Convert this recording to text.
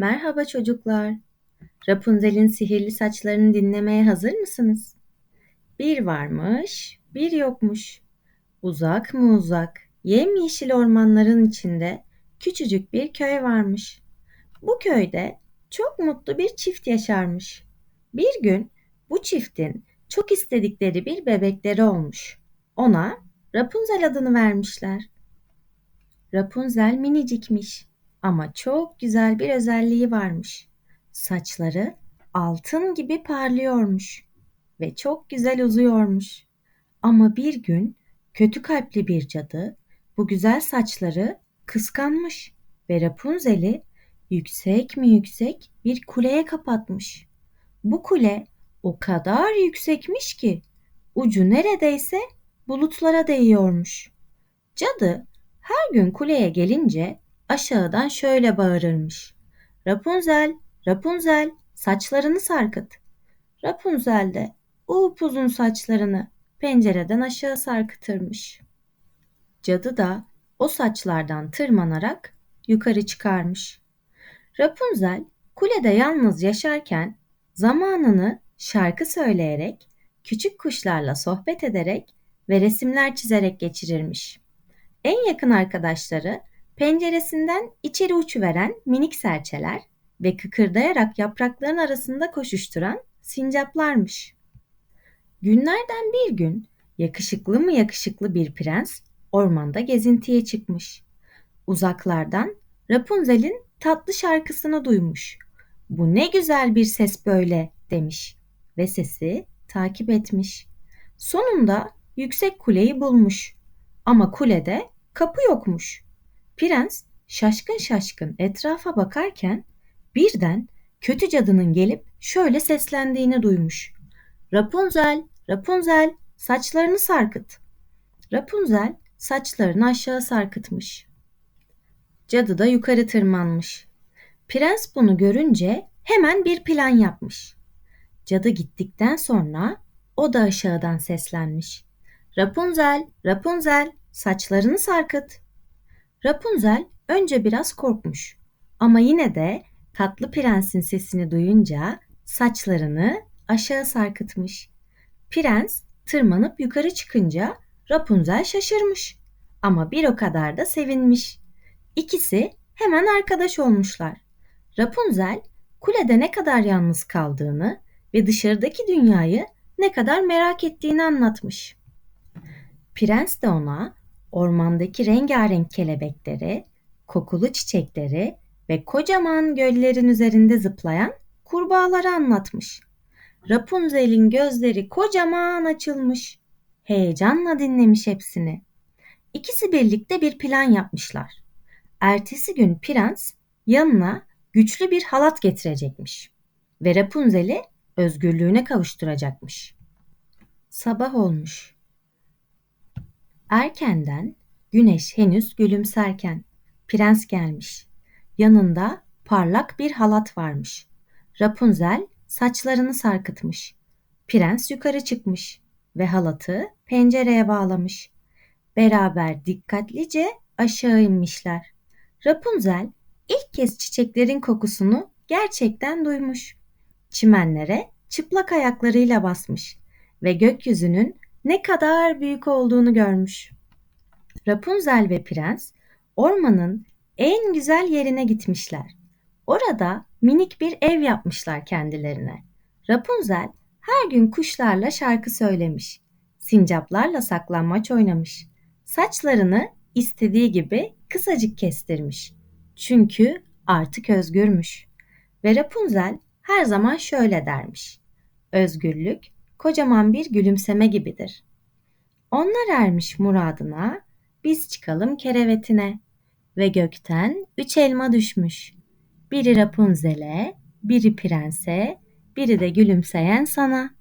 Merhaba çocuklar. Rapunzel'in sihirli saçlarını dinlemeye hazır mısınız? Bir varmış, bir yokmuş. Uzak mı uzak, yemyeşil ormanların içinde küçücük bir köy varmış. Bu köyde çok mutlu bir çift yaşarmış. Bir gün bu çiftin çok istedikleri bir bebekleri olmuş. Ona Rapunzel adını vermişler. Rapunzel minicikmiş ama çok güzel bir özelliği varmış. Saçları altın gibi parlıyormuş ve çok güzel uzuyormuş. Ama bir gün kötü kalpli bir cadı bu güzel saçları kıskanmış ve Rapunzel'i yüksek mi yüksek bir kuleye kapatmış. Bu kule o kadar yüksekmiş ki ucu neredeyse bulutlara değiyormuş. Cadı her gün kuleye gelince aşağıdan şöyle bağırırmış. Rapunzel, Rapunzel, saçlarını sarkıt. Rapunzel de upuzun saçlarını pencereden aşağı sarkıtırmış. Cadı da o saçlardan tırmanarak yukarı çıkarmış. Rapunzel kulede yalnız yaşarken zamanını şarkı söyleyerek, küçük kuşlarla sohbet ederek ve resimler çizerek geçirirmiş. En yakın arkadaşları penceresinden içeri uçuveren minik serçeler ve kıkırdayarak yaprakların arasında koşuşturan sincaplarmış. Günlerden bir gün yakışıklı mı yakışıklı bir prens ormanda gezintiye çıkmış. Uzaklardan Rapunzel'in tatlı şarkısını duymuş. Bu ne güzel bir ses böyle demiş ve sesi takip etmiş. Sonunda yüksek kuleyi bulmuş. Ama kulede kapı yokmuş. Prens şaşkın şaşkın etrafa bakarken birden kötü cadının gelip şöyle seslendiğini duymuş. Rapunzel, Rapunzel, saçlarını sarkıt. Rapunzel saçlarını aşağı sarkıtmış. Cadı da yukarı tırmanmış. Prens bunu görünce hemen bir plan yapmış. Cadı gittikten sonra o da aşağıdan seslenmiş. Rapunzel, Rapunzel, saçlarını sarkıt. Rapunzel önce biraz korkmuş ama yine de tatlı prensin sesini duyunca saçlarını aşağı sarkıtmış. Prens tırmanıp yukarı çıkınca Rapunzel şaşırmış ama bir o kadar da sevinmiş. İkisi hemen arkadaş olmuşlar. Rapunzel kulede ne kadar yalnız kaldığını ve dışarıdaki dünyayı ne kadar merak ettiğini anlatmış. Prens de ona ormandaki rengarenk kelebekleri, kokulu çiçekleri ve kocaman göllerin üzerinde zıplayan kurbağaları anlatmış. Rapunzel'in gözleri kocaman açılmış. Heyecanla dinlemiş hepsini. İkisi birlikte bir plan yapmışlar. Ertesi gün prens yanına güçlü bir halat getirecekmiş ve Rapunzel'i özgürlüğüne kavuşturacakmış. Sabah olmuş. Erkenden güneş henüz gülümserken prens gelmiş. Yanında parlak bir halat varmış. Rapunzel saçlarını sarkıtmış. Prens yukarı çıkmış ve halatı pencereye bağlamış. Beraber dikkatlice aşağı inmişler. Rapunzel ilk kez çiçeklerin kokusunu gerçekten duymuş. Çimenlere çıplak ayaklarıyla basmış ve gökyüzünün ne kadar büyük olduğunu görmüş. Rapunzel ve prens ormanın en güzel yerine gitmişler. Orada minik bir ev yapmışlar kendilerine. Rapunzel her gün kuşlarla şarkı söylemiş. Sincaplarla saklanmaç oynamış. Saçlarını istediği gibi kısacık kestirmiş. Çünkü artık özgürmüş. Ve Rapunzel her zaman şöyle dermiş. Özgürlük kocaman bir gülümseme gibidir. Onlar ermiş muradına, biz çıkalım kerevetine ve gökten üç elma düşmüş. Biri Rapunzel'e, biri prense, biri de gülümseyen sana.''